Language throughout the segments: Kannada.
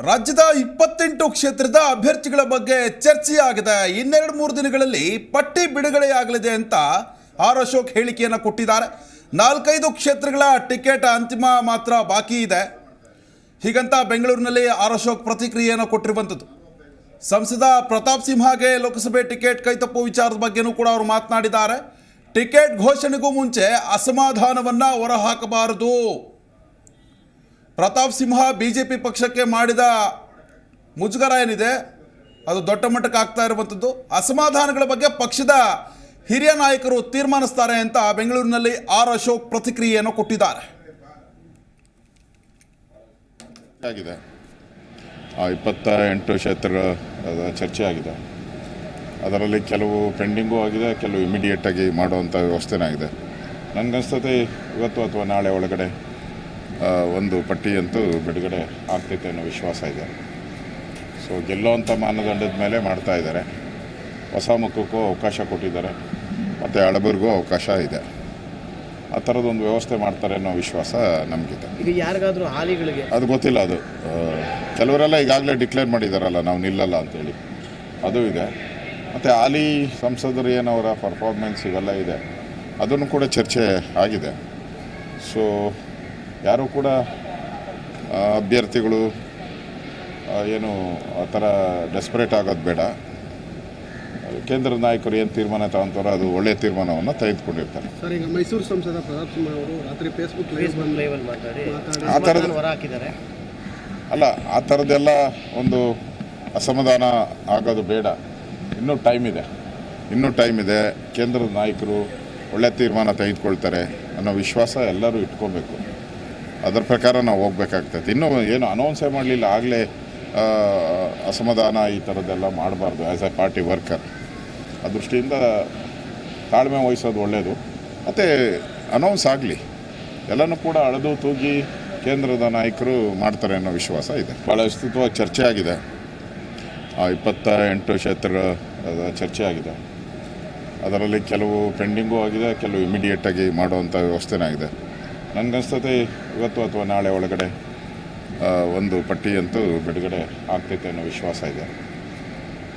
ರಾಜ್ಯದ ಇಪ್ಪತ್ತೆಂಟು ಕ್ಷೇತ್ರದ ಅಭ್ಯರ್ಥಿಗಳ ಬಗ್ಗೆ ಚರ್ಚೆಯಾಗಿದೆ. ಇನ್ನೆರಡು ಮೂರು ದಿನಗಳಲ್ಲಿ ಪಟ್ಟಿ ಬಿಡುಗಡೆಯಾಗಲಿದೆ ಅಂತ ಆರ್ ಅಶೋಕ್ ಹೇಳಿಕೆಯನ್ನು ಕೊಟ್ಟಿದ್ದಾರೆ. ನಾಲ್ಕೈದು ಕ್ಷೇತ್ರಗಳ ಟಿಕೆಟ್ ಅಂತಿಮ ಮಾತ್ರ ಬಾಕಿ ಇದೆ. ಹೀಗಂತ ಬೆಂಗಳೂರಿನಲ್ಲಿ ಆರ್ ಅಶೋಕ್ ಪ್ರತಿಕ್ರಿಯೆಯನ್ನು ಕೊಟ್ಟಿರುವಂಥದ್ದು. ಸಂಸದ ಪ್ರತಾಪ್ ಸಿಂಹಗೆ ಲೋಕಸಭೆ ಟಿಕೆಟ್ ಕೈತಪ್ಪು ವಿಚಾರದ ಬಗ್ಗೆನೂ ಕೂಡ ಅವರು ಮಾತನಾಡಿದ್ದಾರೆ. ಟಿಕೆಟ್ ಘೋಷಣೆಗೂ ಮುಂಚೆ ಅಸಮಾಧಾನವನ್ನು ಹೊರಹಾಕಬಾರದು. Pratap Simha B J P ಪಕ್ಷಕ್ಕೆ ಮಾಡಿದ ಮುಜುಗರ ಏನಿದೆ? ಅದು ದೊಡ್ಡ ಮಟ್ಟಕ್ಕೆ ಆಗ್ತಾ ಇರುವಂಥದ್ದು. ಅಸಮಾಧಾನಗಳ ಬಗ್ಗೆ ಪಕ್ಷದ ಹಿರಿಯ ನಾಯಕರು ತೀರ್ಮಾನಿಸ್ತಾರೆ ಅಂತ ಬೆಂಗಳೂರಿನಲ್ಲಿ ಆರ್ ಅಶೋಕ್ ಪ್ರತಿಕ್ರಿಯೆಯನ್ನು ಕೊಟ್ಟಿದ್ದಾರೆ. ಆಗಿದೆ. ಆ ಇಪ್ಪತ್ತ ಎಂಟು ಕ್ಷೇತ್ರ, ಅದ ಚರ್ಚೆ ಆಗಿದೆ. ಅದರಲ್ಲಿ ಕೆಲವು ಪೆಂಡಿಂಗೂ ಆಗಿದೆ, ಕೆಲವು ಇಮಿಡಿಯೇಟ್ ಆಗಿ ಮಾಡುವಂಥ ವ್ಯವಸ್ಥೆನೇ ಆಗಿದೆ. ನನಗನ್ಸ್ತದೆ ಇವತ್ತು ಅಥವಾ ನಾಳೆ ಒಳಗಡೆ ಒಂದು ಪಟ್ಟಿಯಂತೂ ಬಿಡುಗಡೆ ಆಗ್ತೈತೆ ಅನ್ನೋ ವಿಶ್ವಾಸ ಇದೆ. ಸೊ ಗೆಲ್ಲೋವಂಥ ಮಾನದಂಡದ ಮೇಲೆ ಮಾಡ್ತಾ ಇದ್ದಾರೆ. ಹೊಸ ಮುಖಕ್ಕೂ ಅವಕಾಶ ಕೊಟ್ಟಿದ್ದಾರೆ. ಮತ್ತು ಹಳಬರಿಗೂ ಅವಕಾಶ ಇದೆ. ಆ ಥರದೊಂದು ವ್ಯವಸ್ಥೆ ಮಾಡ್ತಾರೆ ಅನ್ನೋ ವಿಶ್ವಾಸ ನಮಗಿದೆ. ಈಗ ಯಾರಿಗಾದರೂ ಹಾಲಿಗಳಿಗೆ ಅದು ಗೊತ್ತಿಲ್ಲ ಅದು. ಕೆಲವರೆಲ್ಲ ಈಗಾಗಲೇ ಡಿಕ್ಲೇರ್ ಮಾಡಿದಾರಲ್ಲ ನಾವು ನಿಲ್ಲಲ್ಲ ಅಂತೇಳಿ. ಅದು ಇದೆ. ಮತ್ತು ಹಾಲಿ ಸಂಸದರು ಏನವರ ಪರ್ಫಾರ್ಮೆನ್ಸ್ ಇವೆಲ್ಲ ಇದೆ. ಅದನ್ನು ಕೂಡ ಚರ್ಚೆ ಆಗಿದೆ. ಸೊ ಯಾರೂ ಕೂಡ ಅಭ್ಯರ್ಥಿಗಳು ಏನು ಆ ಥರ ಡೆಸ್ಪರೇಟ್ ಆಗೋದು ಬೇಡ. ಕೇಂದ್ರ ನಾಯಕರು ಏನು ತೀರ್ಮಾನ ತಗೊಂತಾರೋ ಅದು ಒಳ್ಳೆಯ ತೀರ್ಮಾನವನ್ನು ತೆಗೆದುಕೊಂಡಿರ್ತಾರೆ. ಸರ್ ಈಗ ಮೈಸೂರು ಸಂಸದ ಪ್ರತಾಪ್ ಸಿಂಹ ಅವರು ರಾತ್ರಿ ಫೇಸ್ಬುಕ್ ಲೈವ್ ಬಂದು ಲೈವಲ್ಲಿ ಮಾತಾಡಿ ಮಾತಾಡಿ ಆ ಥರದ ಹಾಕಿದ್ದಾರೆ. ಅಲ್ಲ ಆ ಥರದ್ದೆಲ್ಲ ಒಂದು ಅಸಮಾಧಾನ ಆಗೋದು ಬೇಡ. ಇನ್ನೂ ಟೈಮ್ ಇದೆ. ಇನ್ನೂ ಟೈಮ್ ಇದೆ. ಕೇಂದ್ರದ ನಾಯಕರು ಒಳ್ಳೆ ತೀರ್ಮಾನ ತೆಗೆದುಕೊಳ್ತಾರೆ ಅನ್ನೋ ವಿಶ್ವಾಸ ಎಲ್ಲರೂ ಇಟ್ಕೊಬೇಕು. ಅದರ ಪ್ರಕಾರ ನಾವು ಹೋಗ್ಬೇಕಾಗ್ತೈತೆ ಇನ್ನೂ ಏನು ಅನೌನ್ಸೇ ಮಾಡಲಿಲ್ಲ, ಆಗಲೇ ಅಸಮಾಧಾನ ಈ ಥರದ್ದೆಲ್ಲ ಮಾಡಬಾರ್ದು ಆ್ಯಸ್ ಎ ಪಾರ್ಟಿ ವರ್ಕರ್ ಆ ದೃಷ್ಟಿಯಿಂದ ತಾಳ್ಮೆ ವಹಿಸೋದು ಒಳ್ಳೆಯದು ಮತ್ತು ಅನೌನ್ಸ್ ಆಗಲಿ. ಎಲ್ಲನೂ ಕೂಡ ಅಳೆದು ತೂಗಿ ಕೇಂದ್ರದ ನಾಯಕರು ಮಾಡ್ತಾರೆ ಅನ್ನೋ ವಿಶ್ವಾಸ ಇದೆ. ಭಾಳ ವಿಸ್ತೃತವಾಗಿ ಚರ್ಚೆ ಆಗಿದೆ. ಆ ಇಪ್ಪತ್ತ ಎಂಟು ಕ್ಷೇತ್ರ, ಅದ ಚರ್ಚೆ ಆಗಿದೆ. ಅದರಲ್ಲಿ ಕೆಲವು ಪೆಂಡಿಂಗೂ ಆಗಿದೆ, ಕೆಲವು ಇಮಿಡಿಯೇಟಾಗಿ ಮಾಡುವಂಥ ವ್ಯವಸ್ಥೆನೇ ಆಗಿದೆ. ನನಗನ್ಸ್ತದೆ ಇವತ್ತು ಅಥವಾ ನಾಳೆ ಒಳಗಡೆ ಒಂದು ಪಟ್ಟಿಯಂತೂ ಬಿಡುಗಡೆ ಆಗ್ತೈತೆ ಅನ್ನೋ ವಿಶ್ವಾಸ ಇದೆ.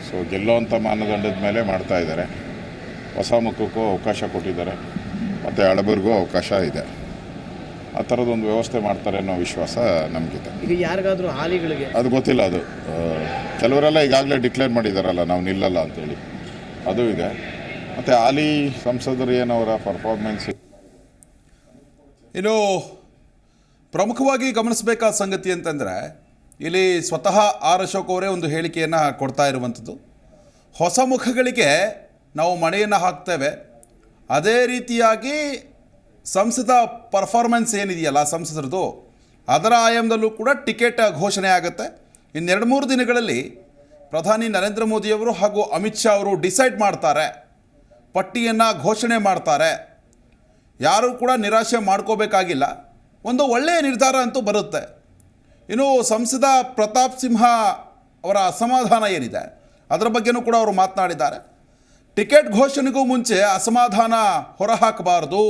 ಸೊ ಗೆಲ್ಲೋವಂಥ ಮಾನದಂಡದ ಮೇಲೆ ಮಾಡ್ತಾ ಇದ್ದಾರೆ. ಹೊಸ ಮುಖಕ್ಕೂ ಅವಕಾಶ ಕೊಟ್ಟಿದ್ದಾರೆ. ಮತ್ತು ಹಳಬರಿಗೂ ಅವಕಾಶ ಇದೆ. ಆ ಥರದೊಂದು ವ್ಯವಸ್ಥೆ ಮಾಡ್ತಾರೆ ಅನ್ನೋ ವಿಶ್ವಾಸ ನಮಗಿದೆ. ಈಗ ಯಾರಿಗಾದರೂ ಹಾಲಿಗಳಿಗೆ? ಅದು ಗೊತ್ತಿಲ್ಲ ಅದು. ಕೆಲವರೆಲ್ಲ ಈಗಾಗಲೇ ಡಿಕ್ಲೇರ್ ಮಾಡಿದಾರಲ್ಲ ನಾವು ನಿಲ್ಲಲ್ಲ ಅಂತೇಳಿ. ಅದು ಇದೆ. ಮತ್ತು ಹಾಲಿ ಸಂಸದರು ಏನವರ ಪರ್ಫಾರ್ಮೆನ್ಸ್ ಇನ್ನು ಪ್ರಮುಖವಾಗಿ ಗಮನಿಸಬೇಕಾದ ಸಂಗತಿ ಅಂತಂದರೆ, ಇಲ್ಲಿ ಸ್ವತಃ ಆರ್ ಅಶೋಕ್ ಅವರೇ ಒಂದು ಹೇಳಿಕೆಯನ್ನು ಕೊಡ್ತಾ ಇರುವಂಥದ್ದು. ಹೊಸ ಮುಖಗಳಿಗೆ ನಾವು ಮಣೆಯನ್ನು ಹಾಕ್ತೇವೆ. ಅದೇ ರೀತಿಯಾಗಿ ಸಂಸದ ಪರ್ಫಾರ್ಮೆನ್ಸ್ ಏನಿದೆಯಲ್ಲ ಸಂಸದರದು, ಅದರ ಆಯಾಮದಲ್ಲೂ ಕೂಡ ಟಿಕೆಟ್ ಘೋಷಣೆ ಆಗುತ್ತೆ. ಇನ್ನೆರಡು ಮೂರು ದಿನಗಳಲ್ಲಿ ಪ್ರಧಾನಿ ನರೇಂದ್ರ ಮೋದಿಯವರು ಹಾಗೂ ಅಮಿತ್ ಶಾ ಅವರು ಡಿಸೈಡ್ ಮಾಡ್ತಾರೆ. ಪಟ್ಟಿಯನ್ನು ಘೋಷಣೆ ಮಾಡ್ತಾರೆ. ಯಾರೂ ಕೂಡ ನಿರಾಶೆ ಮಾಡ್ಕೋಬೇಕಾಗಿಲ್ಲ. ಒಂದು ಒಳ್ಳೆಯ ನಿರ್ಧಾರ ಅಂತೂ ಬರುತ್ತೆ. ಇನ್ನು ಸಂಸದ ಪ್ರತಾಪ್ ಸಿಂಹ ಅವರ ಅಸಮಾಧಾನ ಏನಿದೆ? ಅದರ ಬಗ್ಗೆನೂ ಕೂಡ ಅವರು ಮಾತನಾಡಿದ್ದಾರೆ. ಟಿಕೆಟ್ ಘೋಷಣೆಗೂ ಮುಂಚೆ ಅಸಮಾಧಾನ ಹೊರಹಾಕಬಾರದು.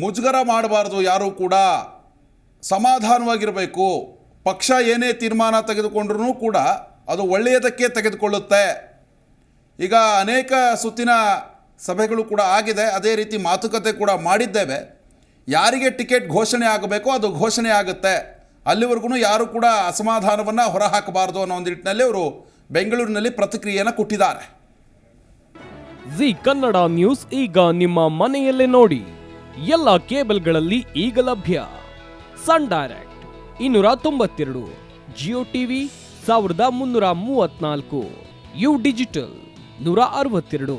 ಮುಜುಗರ ಮಾಡಬಾರ್ದು ಯಾರೂ ಕೂಡ. ಸಮಾಧಾನವಾಗಿರಬೇಕು. ಪಕ್ಷ ಏನೇ ತೀರ್ಮಾನ ತೆಗೆದುಕೊಂಡ್ರೂ ಕೂಡ ಅದು ಒಳ್ಳೆಯದಕ್ಕೆ ತೆಗೆದುಕೊಳ್ಳುತ್ತೆ. ಈಗ ಅನೇಕ ಸುತ್ತಿನ ಸಭೆಗಳು ಕೂಡ ಆಗಿದೆ. ಅದೇ ರೀತಿ ಮಾತುಕತೆ ಕೂಡ ಮಾಡಿದ್ದೇವೆ. ಯಾರಿಗೆ ಟಿಕೆಟ್ ಘೋಷಣೆ ಆಗಬೇಕೋ ಅದು ಘೋಷಣೆ ಆಗುತ್ತೆ. ಅಲ್ಲಿವರೆಗೂ ಯಾರು ಕೂಡ ಅಸಮಾಧಾನವನ್ನು ಹೊರಹಾಕಬಾರ್ದು ಅನ್ನೋ ಒಂದು ನಿಟ್ಟಿನಲ್ಲಿ ಅವರು ಬೆಂಗಳೂರಿನಲ್ಲಿ ಪ್ರತಿಕ್ರಿಯೆಯನ್ನು ಕೊಟ್ಟಿದ್ದಾರೆ. ಜಿ ಕನ್ನಡ ನ್ಯೂಸ್ ಈಗ ನಿಮ್ಮ ಮನೆಯಲ್ಲೇ ನೋಡಿ. ಎಲ್ಲ ಕೇಬಲ್ಗಳಲ್ಲಿ ಈಗ ಲಭ್ಯ. ಸನ್ ಡೈರೆಕ್ಟ್ ಇನ್ನೂರ ತೊಂಬತ್ತೆರಡು, ಜಿಯೋ ಟಿವಿ ಸಾವಿರದ ಮುನ್ನೂರ ಮೂವತ್ನಾಲ್ಕು ಯು ಡಿಜಿಟಲ್ ನೂರ ಅರವತ್ತೆರಡು.